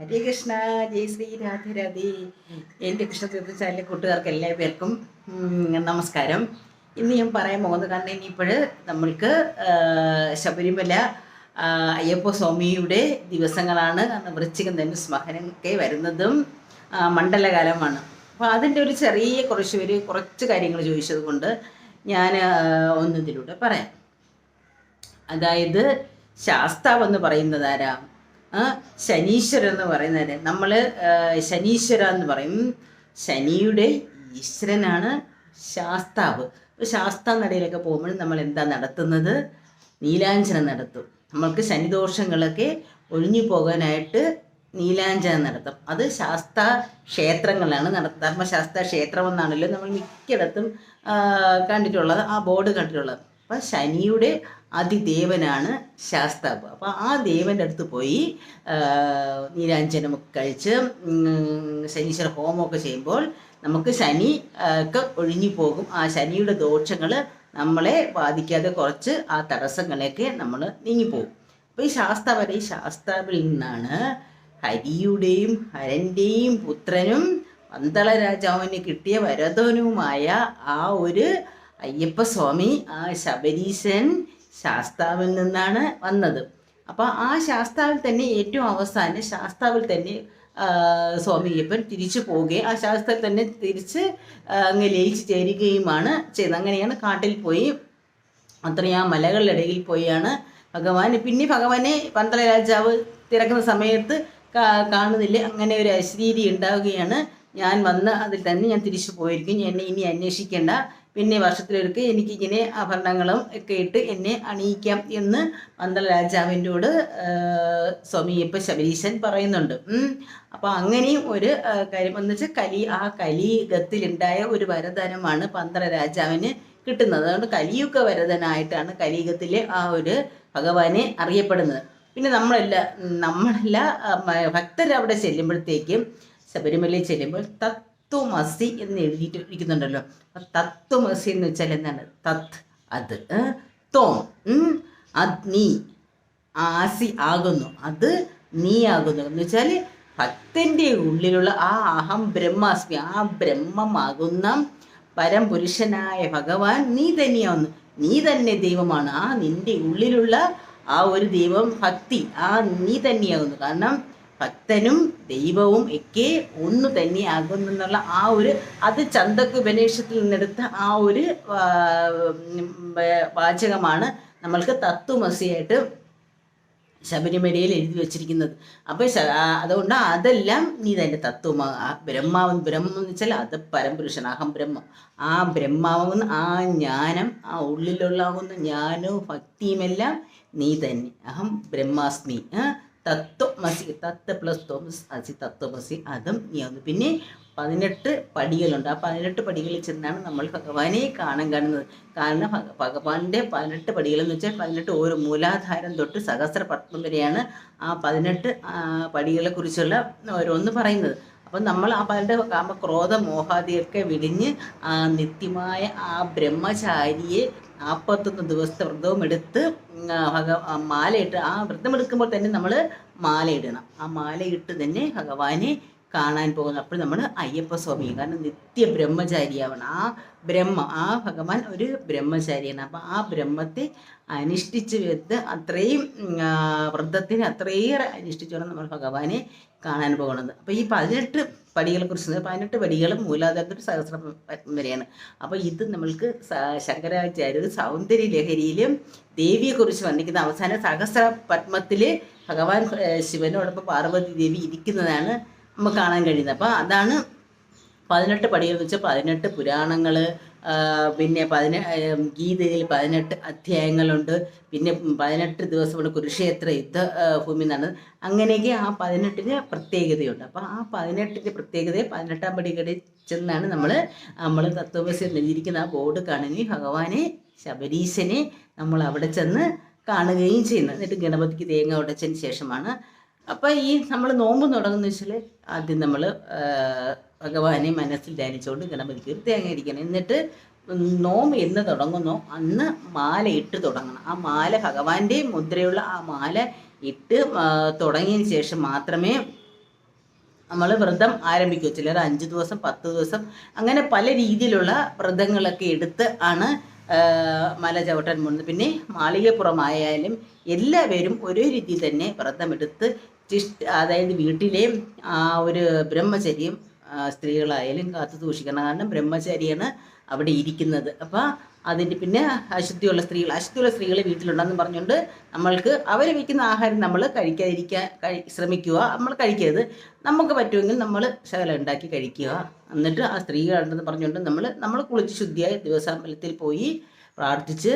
ഹരേ കൃഷ്ണ ജയ് ശ്രീ രാധേ. എന്റെ ചാനലിലെ കൂട്ടുകാർക്ക് എല്ലാവർക്കും നമസ്കാരം. ഇന്ന് ഞാൻ പറയാൻ പോകുന്നത് കാരണം ഇനിയിപ്പോൾ നമ്മൾക്ക് ശബരിമല അയ്യപ്പ സ്വാമിയുടെ ദിവസങ്ങളാണ്. കാരണം വൃശ്ചികം തന്നെ സ്മഹനൊക്കെ വരുന്നതും മണ്ഡലകാലമാണ്. അപ്പോൾ അതിന്റെ ഒരു ചെറിയ കുറച്ച് പേര് കുറച്ച് കാര്യങ്ങൾ ചോദിച്ചത് കൊണ്ട് ഞാൻ ഒന്നിതിലൂടെ പറയാം. അതായത് ശാസ്താവ് എന്ന് പറയുന്നത് ആരാ? ശനീശ്വരൻ എന്ന് പറയുന്നത് നമ്മൾ ശനീശ്വര എന്ന് പറയും. ശനിയുടെ ഈശ്വരനാണ് ശാസ്താവ്. ശാസ്താ നടയിലൊക്കെ പോകുമ്പോൾ നമ്മൾ എന്താ നടത്തുന്നത്? നീലാഞ്ജനം നടത്തും. നമ്മൾക്ക് ശനിദോഷങ്ങളൊക്കെ ഒഴിഞ്ഞു പോകാനായിട്ട് നീലാഞ്ജനം നടത്തും. അത് ശാസ്താ ക്ഷേത്രങ്ങളാണ് നടത്തുന്നത് ധർമ്മശാസ്ത്ര ക്ഷേത്രം എന്നാണല്ലോ നമ്മൾ മിക്കയിടത്തും കണ്ടിട്ടുള്ളത്. ആ ബോർഡ് കണ്ടിട്ടുള്ളത്. അപ്പം ശനിയുടെ അതിദേവനാണ് ശാസ്താവ്. അപ്പോൾ ആ ദേവന്റെ അടുത്ത് പോയി ആ, നീരാഞ്ജനമൊക്കെ കഴിച്ച് ശനീശ്വര ഹോമമൊക്കെ ചെയ്യുമ്പോൾ നമുക്ക് ശനി ഒക്കെ ഒഴിഞ്ഞു പോകും. ആ ശനിയുടെ ദോഷങ്ങൾ നമ്മളെ ബാധിക്കാതെ കുറച്ച് ആ തടസ്സങ്ങളെയൊക്കെ നമ്മൾ നീങ്ങിപ്പോകും അപ്പോൾ ഈ ശാസ്താവരെ ഈ ശാസ്താവിൽ നിന്നാണ് ഹരിയുടെയും ഹരന്റെയും പുത്രനും പന്തള രാജാവിന് കിട്ടിയ വരദനുമായ ആ ഒരു അയ്യപ്പസ്വാമി ആ ശബരീശൻ ശാസ്താവിൽ നിന്നാണ് വന്നത്. അപ്പോൾ ആ ശാസ്താവിൽ തന്നെ ഏറ്റവും അവസാനം ശാസ്താവിൽ തന്നെ സ്വാമി അയ്യപ്പൻ തിരിച്ചു പോവുകയും ആ ശാസ്ത്രത്തിൽ തന്നെ തിരിച്ച് അങ്ങ് ലയിച്ചു ചേരുകയുമാണ് ചെയ്തത്. അങ്ങനെയാണ് കാട്ടിൽ പോയി അത്രയും ആ മലകളുടെ ഇടയിൽ പോയാണ് ഭഗവാൻ. പിന്നെ ഭഗവാനെ പന്തള രാജാവ് തിരക്കുന്ന സമയത്ത് കാണുന്നില്ല. അങ്ങനെ ഒരു അശ്രീതി ഉണ്ടാവുകയാണ്. ഞാൻ വന്ന് അതിൽ തന്നെ ഞാൻ തിരിച്ചു പോയിരിക്കും. എന്നെ ഇനി അന്വേഷിക്കേണ്ട. പിന്നെ വർഷത്തിലൊരിക്കൽ എനിക്കിങ്ങനെ ആഭരണങ്ങളും ഒക്കെ ഇട്ട് എന്നെ അണിയിക്കാം എന്ന് പന്തള രാജാവിന്റോട് സ്വാമിയപ്പ ശബരീശൻ പറയുന്നുണ്ട്. അപ്പോൾ അങ്ങനെയും ഒരു കാര്യം എന്ന് വെച്ചാൽ കലി ആ കലിയുഗത്തിലുണ്ടായ ഒരു വരദാനമാണ് പന്തള രാജാവിന് കിട്ടുന്നത്. അതുകൊണ്ട് കലിയുഗ വരദനായിട്ടാണ് കലിയുഗത്തിലെ ആ ഒരു ഭഗവാനെ അറിയപ്പെടുന്നത്. പിന്നെ നമ്മളല്ല നമ്മളല്ല ഭക്തരവിടെ ചെല്ലുമ്പോഴത്തേക്കും ശബരിമലയിൽ ചെല്ലുമ്പോൾ തത്വമസി എന്ന് എഴുതിയിട്ട് ഇരിക്കുന്നുണ്ടല്ലോ. തത്വമസി എന്ന് വെച്ചാൽ എന്താണ്? തത് അത് തോം അത് നീ ആസി ആകുന്നു അത് നീ ആകുന്നു. എന്ന് വെച്ചാൽ ഭക്തന്റെ ഉള്ളിലുള്ള ആ അഹം ബ്രഹ്മാസ്മി ആ ബ്രഹ്മമാകുന്ന പരംപുരുഷനായ ഭഗവാൻ നീ തന്നെയാവുന്നു. നീ തന്നെ ദൈവമാണ്. ആ നിന്റെ ഉള്ളിലുള്ള ആ ഒരു ദൈവം ഭക്തി ആ നീ തന്നെയാകുന്നു കാരണം ഭക്തനും ദൈവവും ഒക്കെ ഒന്ന് തന്നെയാകുന്നു എന്നുള്ള ആ ഒരു അത് ചന്തക്ക് ഉപനിഷത്തിൽ നിന്നെടുത്ത ആ ഒരു വാചകമാണ് നമ്മൾക്ക് തത്വമസിയായിട്ട് ശബരിമലയിൽ എഴുതി വച്ചിരിക്കുന്നത്. അപ്പോൾ അതുകൊണ്ട് അതെല്ലാം നീ തന്നെ തത്വം ബ്രഹ്മാവ് ബ്രഹ്മം എന്ന് വെച്ചാൽ അത് പരംപുരുഷൻ അഹം ബ്രഹ്മം. ആ ബ്രഹ്മാവുന്ന ആ ജ്ഞാനം ആ ഉള്ളിലുള്ളാവുന്ന ജ്ഞാനവും ഭക്തിയുമെല്ലാം നീ തന്നെ അഹം ബ്രഹ്മാസ്മി തത്വമസി തത്ത് പ്ലസ് തോമസ് അസി തത്വമസി അതും നീയാവുന്നു പിന്നെ പതിനെട്ട് പടികളുണ്ട്. ആ പതിനെട്ട് പടികളിൽ ചെന്നാണ് നമ്മൾ ഭഗവാനെ കാണാൻ കാണുന്നത്. കാരണം ഭഗ- ഭഗവാന്റെ പതിനെട്ട് പടികൾ എന്ന് വെച്ചാൽ പതിനെട്ട് ഓരോ മൂലാധാരം തൊട്ട് സഹസ്ര പത്മം വരെയാണ് ആ പതിനെട്ട് പടികളെ കുറിച്ചുള്ള ഓരോന്ന് പറയുന്നത്. അപ്പം നമ്മൾ ആ പതിനെട്ട് കാമക്രോധ മോഹാദിയൊക്കെ വിടിഞ്ഞ് ആ നിത്യമായ ആ ബ്രഹ്മചാരിയെ നാൽപ്പത്തൊന്ന് ദിവസത്തെ വ്രതവും എടുത്ത് ഭഗ മാലയിട്ട് ആ വ്രതം എടുക്കുമ്പോൾ തന്നെ നമ്മൾ മാലയിടണം. ആ മാലയിട്ട് തന്നെ ഭഗവാനെ കാണാൻ പോകുന്നത് അപ്പോൾ നമ്മൾ അയ്യപ്പ സ്വാമി കാരണം നിത്യ ബ്രഹ്മചാരിയാവണം ആ ബ്രഹ്മ ആ ഭഗവാൻ ഒരു ബ്രഹ്മചാരിയാണ്. അപ്പം ആ ബ്രഹ്മത്തെ അനുഷ്ഠിച്ച് വെത്ത് അത്രയും വൃദ്ധത്തിന് അത്രയേറെ അനുഷ്ഠിച്ചാണ് നമ്മൾ ഭഗവാനെ കാണാൻ പോകുന്നത്. അപ്പോൾ ഈ പതിനെട്ട് പടികളെ കുറിച്ച് പതിനെട്ട് പടികളും മൂലാധാരത്തിൽ സഹസ്ര വരെയാണ്. അപ്പോൾ ഇത് നമ്മൾക്ക് ശങ്കരാചാര്യ സൗന്ദര്യ ലഹരിയിലും ദേവിയെക്കുറിച്ച് വർണിക്കുന്ന അവസാന സഹസ്ര പത്മത്തിൽ ഭഗവാൻ ശിവനോടൊപ്പം പാർവതി ദേവി ഇരിക്കുന്നതാണ് നമുക്ക് കാണാൻ കഴിയുന്നത്. അപ്പോൾ അതാണ് പതിനെട്ട് പടികൾ എന്ന് വെച്ചാൽ പതിനെട്ട് പുരാണങ്ങൾ പിന്നെ പതിന ഗീതയിൽ പതിനെട്ട് അധ്യായങ്ങളുണ്ട് പിന്നെ പതിനെട്ട് ദിവസം കൊണ്ട് കുരുക്ഷേത്ര യുദ്ധ ഭൂമി എന്നാണ്. അങ്ങനെയൊക്കെ ആ പതിനെട്ടിന് പ്രത്യേകതയുണ്ട്. അപ്പോൾ ആ പതിനെട്ടിന്റെ പ്രത്യേകതയെ പതിനെട്ടാം പടികളിൽ ചെന്നാണ് നമ്മൾ നമ്മൾ തത്വമസി എഴുതിയിരിക്കുന്ന ആ ബോർഡ് കാണുകയും ഭഗവാനെ ശബരീശനെ നമ്മൾ അവിടെ ചെന്ന് കാണുകയും ചെയ്യുന്നത്. എന്നിട്ട് ഗണപതിക്ക് തേങ്ങ ഉടച്ചതിന് ശേഷമാണ് അപ്പോൾ ഈ നമ്മൾ നോമ്പ് തുടങ്ങുന്ന വെച്ചാൽ ആദ്യം നമ്മൾ ഭഗവാനെ മനസ്സിൽ ധ്യാനിച്ചുകൊണ്ട് ഗണപതിക്ക് ഒരു തേങ്ങ എന്നിട്ട് നോമ്പ് എന്ന് തുടങ്ങുന്നോ അന്ന് മാല ഇട്ട് തുടങ്ങണം. ആ മാല ഭഗവാന്റെ മുദ്രയുള്ള ആ മാല ഇട്ട് തുടങ്ങിയതിന് ശേഷം മാത്രമേ നമ്മൾ വ്രതം ആരംഭിക്കൂ. ചിലർ അഞ്ച് ദിവസം പത്ത് ദിവസം അങ്ങനെ പല രീതിയിലുള്ള വ്രതങ്ങളൊക്കെ എടുത്ത് ആണ് മല ചവിട്ടാൻ പോകുന്നത്. പിന്നെ മാളികപ്പുറമായാലും എല്ലാവരും ഒരേ രീതിയിൽ തന്നെ വ്രതമെടുത്ത് ചിഷ് അതായത് വീട്ടിലെ ആ ഒരു ബ്രഹ്മചര്യം സ്ത്രീകളായാലും കാത്തു സൂക്ഷിക്കണം. കാരണം ബ്രഹ്മചാരിയാണ് അവിടെ ഇരിക്കുന്നത്. അപ്പോൾ അതിന്റെ പിന്നെ അശുദ്ധിയുള്ള സ്ത്രീകൾ അശുദ്ധിയുള്ള സ്ത്രീകൾ വീട്ടിലുണ്ടെന്ന് പറഞ്ഞുകൊണ്ട് നമ്മൾക്ക് അവർ വയ്ക്കുന്ന ആഹാരം നമ്മൾ കഴിക്കാതിരിക്കാൻ കഴി ശ്രമിക്കുക. നമ്മൾ കഴിക്കരുത്. നമുക്ക് പറ്റുമെങ്കിൽ നമ്മൾ ശകലം ഉണ്ടാക്കി കഴിക്കുക. എന്നിട്ട് ആ സ്ത്രീകളുണ്ടെന്ന് പറഞ്ഞുകൊണ്ട് നമ്മൾ നമ്മൾ കുളിച്ച് ശുദ്ധിയായി ദിവസാമ്പലത്തിൽ പോയി പ്രാർത്ഥിച്ച്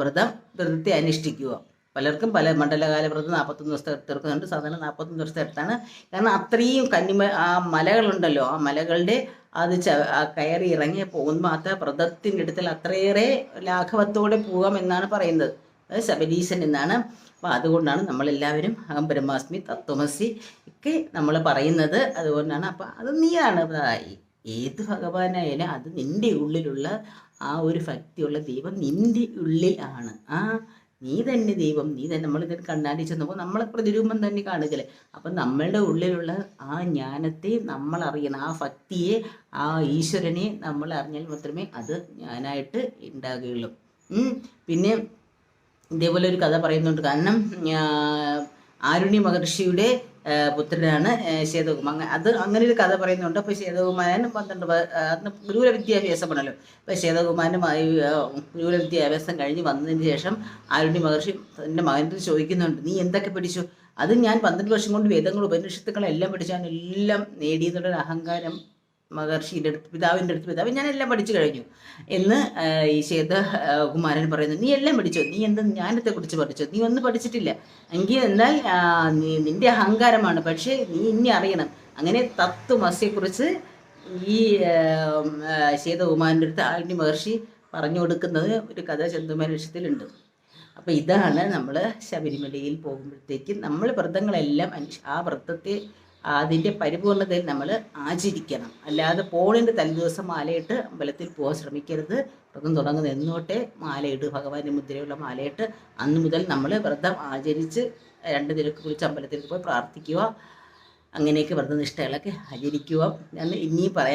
വ്രതം വ്രതത്തെ അനുഷ്ഠിക്കുക. പലർക്കും പല മണ്ഡലകാല വ്രതം നാൽപ്പത്തൊന്ന് ദിവസത്തെ തീർക്കുന്നുണ്ട്. സാധാരണ നാൽപ്പത്തൊന്ന് ദിവസത്തെ എടുത്താണ് കാരണം അത്രയും കന്നിമ ആ മലകളുണ്ടല്ലോ ആ മലകളുടെ അത് ച കയറി ഇറങ്ങി പോകുമ്പോൾ വ്രതത്തിന്റെ അടുത്തിൽ അത്രയേറെ ലാഘവത്തോടെ പോകാം എന്നാണ് പറയുന്നത്. അത് ശബരീശൻ എന്നാണ്. അപ്പോൾ അതുകൊണ്ടാണ് നമ്മളെല്ലാവരും അഹം ബ്രഹ്മാസ്മി തത്വമസി ഒക്കെ നമ്മൾ പറയുന്നത്. അതുകൊണ്ടാണ് അപ്പോൾ അത് നീയാണ്. ഏത് ഭഗവാനായാലും അത് നിന്റെ ഉള്ളിലുള്ള ആ ഒരു ഭക്തിയുള്ള ദൈവം നിന്റെ ഉള്ളിൽ ആണ്. ആ നീ തന്നെ ദൈവം നീ തന്നെ നമ്മളിങ്ങനെ കണ്ണാടി ചെന്നപ്പോൾ നമ്മളെ പ്രതിരൂപം തന്നെ കാണുകയല്ലേ? അപ്പം നമ്മളുടെ ഉള്ളിലുള്ള ആ ജ്ഞാനത്തെ നമ്മൾ അറിയണം. ആ ഭക്തിയെ ആ ഈശ്വരനെ നമ്മൾ അറിഞ്ഞാൽ മാത്രമേ അത് ഞാനായിട്ട് ഉണ്ടാകുകയുള്ളൂ. പിന്നെ ഇതേപോലെ ഒരു കഥ പറയുന്നുണ്ട്. കാരണം ആരുണി മഹർഷിയുടെ പുത്രനാണ് ശേതകുമാർ അത് അങ്ങനെ ഒരു കഥ പറയുന്നുണ്ട്. അപ്പോൾ ശേതകുമാരൻ പന്ത്രണ്ട് അതിന് ഗുരുകുല വിദ്യാഭ്യാസമാണല്ലോ അപ്പോൾ ശ്വേതകുമാരനുമായി ആ, ഗുരുകുല വിദ്യാഭ്യാസം കഴിഞ്ഞ് വന്നതിന് ശേഷം ആരുണി മഹർഷി തന്റെ മകനോട് ചോദിക്കുന്നുണ്ട് നീ എന്തൊക്കെ പഠിച്ചു? അത് ഞാൻ പന്ത്രണ്ട് വർഷം കൊണ്ട് വേദങ്ങൾ ഉപനിഷത്തുക്കളെല്ലാം പഠിച്ചു. ഞാൻ എല്ലാം നേടിയെന്നുള്ള അഹങ്കാരം മഹർഷിയുടെ അടുത്ത് പിതാവിന്റെ അടുത്ത് പിതാവ് ഞാൻ എല്ലാം പഠിച്ചു കഴിഞ്ഞു. എന്ന് ഈ ശ്വേത കുമാരൻ പറയുന്നു നീ എല്ലാം പഠിച്ചോ? നീ എന്ത് ജ്ഞാനത്തെ കുറിച്ച് പഠിച്ചോ? നീ ഒന്നും പഠിച്ചിട്ടില്ല. എങ്കിൽ എന്നാൽ നിന്റെ അഹങ്കാരമാണ്. പക്ഷേ നീ ഇനി അറിയണം. അങ്ങനെ തത്വമസിയെക്കുറിച്ച് ഈ ശ്വേതകുമാരന്റെ അടുത്ത് ആഴ്നി മഹർഷി പറഞ്ഞു കൊടുക്കുന്നത് ഒരു കഥ ചന്തുമനുഷ്യത്തിലുണ്ട് അപ്പോൾ ഇതാണ് നമ്മൾ ശബരിമലയിൽ പോകുമ്പോഴത്തേക്കും നമ്മൾ വ്രതങ്ങളെല്ലാം ആ വ്രതത്തെ അതിന്റെ പരിപൂർണതയിൽ നമ്മൾ ആചരിക്കണം. അല്ലാതെ പോളിന്റെ തലേദിവസം മാലയിട്ട് അമ്പലത്തിൽ പോകാൻ ശ്രമിക്കരുത്. വ്രതം തുടങ്ങുന്ന എന്നോട്ടെ മാലയിട്ട് ഭഗവാന്റെ മുദ്രയുള്ള മാലയിട്ട് അന്ന് മുതൽ നമ്മൾ വ്രതം ആചരിച്ച് രണ്ട് തിരക്ക് കുളിച്ച് അമ്പലത്തിൽ പോയി പ്രാർത്ഥിക്കുക. അങ്ങനെയൊക്കെ വ്രതനിഷ്ഠകളൊക്കെ ആചരിക്കുക. എന്ന് ഇനിയും പറയാൻ